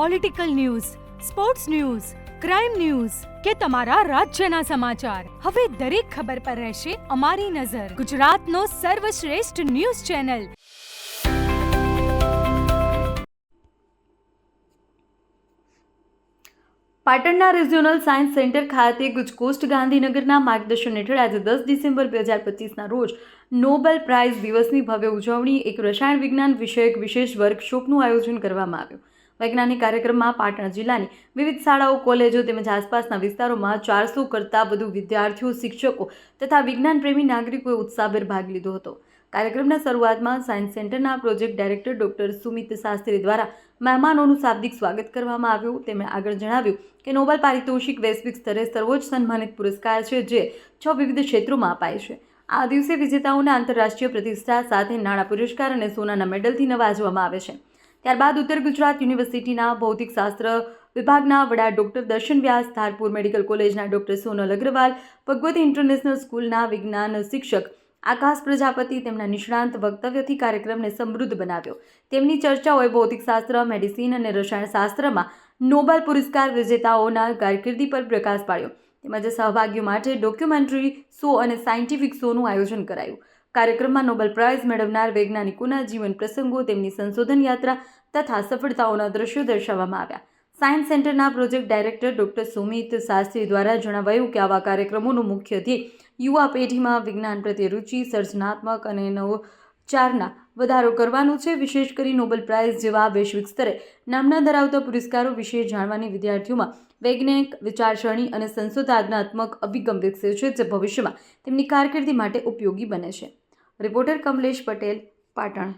Political news sports news crime news કે તમારા રાજ્યના સમાચાર. હવે દરેક ખબર પર રહેશે અમારી નજર. ગુજરાતનો સર્વશ્રેષ્ઠ ન્યૂઝ ચેનલ. પાટણના રિજિયોનલ સાયન્સ સેન્ટર ખાતે ગુજકોસ્ટ ગાંધીનગરના માર્ગદર્શન હેઠળ આજે દસ ડિસેમ્બર બે હજાર પચીસના રોજ નોબેલ પ્રાઇઝ દિવસની ભવ્ય ઉજવણી એક રસાયણ વિજ્ઞાન વિષયક વિશેષ વર્કશોપનું આયોજન કરવામાં આવ્યું. વૈજ્ઞાનિક કાર્યક્રમમાં પાટણ જિલ્લાની વિવિધ શાળાઓ, કોલેજો તેમજ આસપાસના વિસ્તારોમાં ચારસો કરતાં વધુ વિદ્યાર્થીઓ, શિક્ષકો તથા વિજ્ઞાન પ્રેમી નાગરિકોએ ઉત્સાહભેર ભાગ લીધો હતો. કાર્યક્રમના શરૂઆતમાં સાયન્સ સેન્ટરના project director doctor Sumit Shastri દ્વારા મહેમાનોનું શાબ્દિક સ્વાગત કરવામાં આવ્યું. તેમણે આગળ જણાવ્યું કે નોબેલ પારિતોષિક વૈશ્વિક સ્તરે સર્વોચ્ચ સન્માનિત પુરસ્કાર છે જે છ વિવિધ ક્ષેત્રોમાં અપાય છે. આ દિવસે વિજેતાઓને આંતરરાષ્ટ્રીય પ્રતિષ્ઠા સાથે નાણાં પુરસ્કાર અને સોનાના મેડલથી નવાજવામાં આવે છે. ત્યારબાદ ઉત્તર ગુજરાત યુનિવર્સિટીના ભૌતિકશાસ્ત્ર વિભાગના વડા ડોક્ટર દર્શન વ્યાસ, ધારપુર મેડિકલ કોલેજના ડોક્ટર સોનલ અગ્રવાલ, ભગવતી ઇન્ટરનેશનલ સ્કૂલના વિજ્ઞાન શિક્ષક આકાશ પ્રજાપતિ તેમના નિષ્ણાંત વક્તવ્યથી કાર્યક્રમને સમૃદ્ધ બનાવ્યો. તેમની ચર્ચાઓએ ભૌતિકશાસ્ત્ર, મેડિસિન અને રસાયણશાસ્ત્રમાં નોબેલ પુરસ્કાર વિજેતાઓના કારકિર્દી પર પ્રકાશ પાડ્યો. તેમજ સહભાગીઓ માટે ડોક્યુમેન્ટરી શો અને સાયન્ટિફિક શોનું આયોજન કરાયું. કાર્યક્રમમાં નોબેલ પ્રાઇઝ મેળવનાર વૈજ્ઞાનિકોના જીવન પ્રસંગો, તેમની સંશોધન યાત્રા તથા સફળતાઓના દ્રશ્યો દર્શાવવામાં આવ્યા. સાયન્સ સેન્ટરના project director doctor Sumit Shastri દ્વારા જણાવાયું કે આવા કાર્યક્રમોનું મુખ્ય ધ્યેય યુવા પેઢીમાં વિજ્ઞાન પ્રત્યે રુચિ, સર્જનાત્મક અને નવચારના વધારો કરવાનું છે. વિશેષ કરી નોબેલ પ્રાઇઝ જેવા વૈશ્વિક સ્તરે નામના ધરાવતા પુરસ્કારો વિશે જાણવાની વિદ્યાર્થીઓમાં વૈજ્ઞાનિક વિચારસરણી અને સંશોધનાત્મક અભિગમ વિકસે છે, જે ભવિષ્યમાં તેમની કારકિર્દી માટે ઉપયોગી બને છે. રિપોર્ટર કમલેશ પટેલ પાટણ.